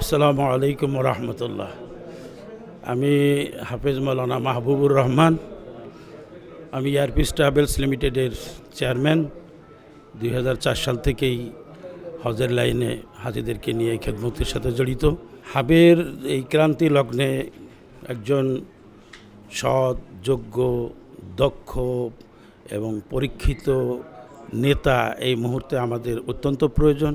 আসসালামু আলাইকুম রহমতুল্লাহ। আমি হাফেজ মৌলানা মাহবুবুর রহমান। আমি এয়ারপিস ট্রাভেলস লিমিটেডের চেয়ারম্যান। দুই হাজার চার সাল থেকেই হজের লাইনে হাজিদেরকে নিয়ে খেদমতের সাথে জড়িত। হাবের এই ক্রান্তি লগ্নে একজন সৎ, যোগ্য, দক্ষ এবং পরীক্ষিত নেতা এই মুহূর্তে আমাদের অত্যন্ত প্রয়োজন।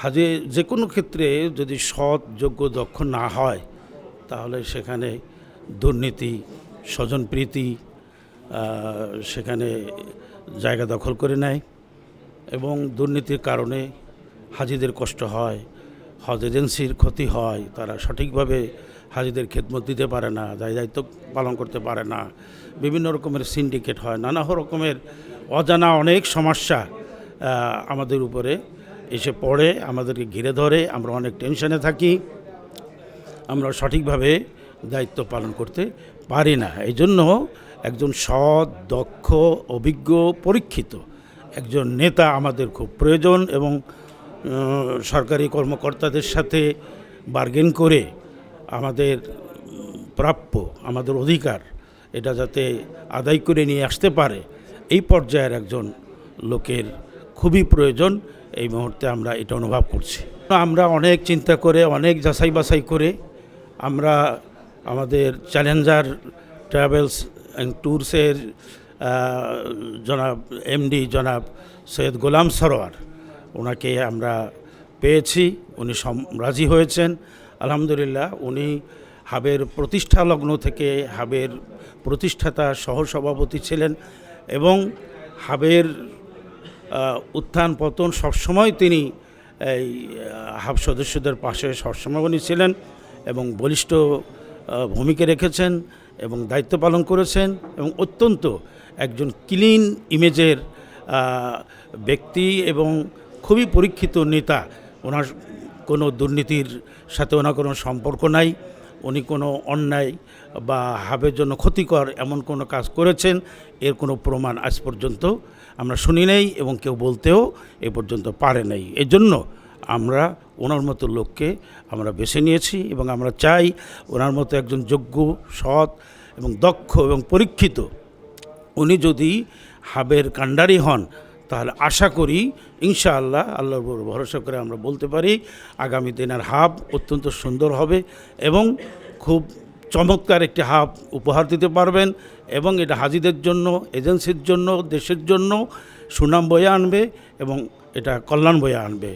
হাজে যে কোনো ক্ষেত্রে যদি সৎ, যোগ্য, দক্ষ না হয়, তাহলে সেখানে দুর্নীতি স্বজনপ্রীতি সেখানে জায়গা দখল করে নেয় এবং দুর্নীতির কারণে হাজিদের কষ্ট হয়, হজ এজেন্সির ক্ষতি হয়, তারা সঠিকভাবে হাজিদের খেদমত দিতে পারে না, দায় দায়িত্ব পালন করতে পারে না। বিভিন্ন রকমের সিন্ডিকেট হয়, নানা রকমের অজানা অনেক সমস্যা আমাদের উপরে এসে পড়ে, আমাদেরকে ঘিরে ধরে, আমরা অনেক টেনশনে থাকি, আমরা সঠিকভাবে দায়িত্ব পালন করতে পারি না। এই জন্য একজন সৎ, দক্ষ, অভিজ্ঞ, পরীক্ষিত একজন নেতা আমাদের খুব প্রয়োজন এবং সরকারি কর্মকর্তাদের সাথে বার্গেন করে আমাদের প্রাপ্য, আমাদের অধিকার, এটা যাতে আদায় করে নিয়ে আসতে পারে, এই পর্যায়ের একজন লোকের খুবই প্রয়োজন। এই মুহূর্তে আমরা এটা অনুভব করছি। আমরা অনেক চিন্তা করে, অনেক যাচাই বাছাই করে আমরা আমাদের চ্যালেঞ্জার ট্রাভেলস অ্যান্ড ট্যুরসের জনাব, এমডি জনাব সৈয়দ গোলাম সরোয়ার, ওনাকে আমরা পেয়েছি। উনি রাজি হয়েছেন। আলহামদুলিল্লাহ, উনি হাবের প্রতিষ্ঠা লগ্ন থেকে হাবের প্রতিষ্ঠাতা সহসভাপতি ছিলেন এবং হাবের উত্থান পতন সবসময় তিনি এই হাব সদস্যদের পাশে সবসময় উনি ছিলেন এবং বলিষ্ঠ ভূমিকা রেখেছেন এবং দায়িত্ব পালন করেছেন এবং অত্যন্ত একজন ক্লিন ইমেজের ব্যক্তি এবং খুবই পরীক্ষিত নেতা। ওনার কোনো দুর্নীতির সাথে ওনার কোনো সম্পর্ক নাই। উনি কোনো অন্যায় বা হাবের জন্য ক্ষতিকর এমন কোনো কাজ করেছেন, এর কোনো প্রমাণ আজ পর্যন্ত আমরা শুনি নেই এবং কেউ বলতেও এ পর্যন্ত পারে নাই। এজন্য আমরা ওনার মতো লোককে আমরা বেছে নিয়েছি এবং আমরা চাই ওনার মতো একজন যোগ্য, সৎ এবং দক্ষ এবং পরীক্ষিত উনি যদি হাবের কাণ্ডারি হন, তাহলে আশা করি ইনশাআল্লাহ আল্লাহর উপর ভরসা করে আমরা বলতে পারি, আগামী দিনের হাব অত্যন্ত সুন্দর হবে এবং খুব চমৎকার একটি হাব উপহার দিতে পারবেন এবং এটা হাজিদের জন্য, এজেন্সির জন্য, দেশের জন্য সুনাম বয়ে আনবে এবং এটা কল্যাণ বয়ে আনবে।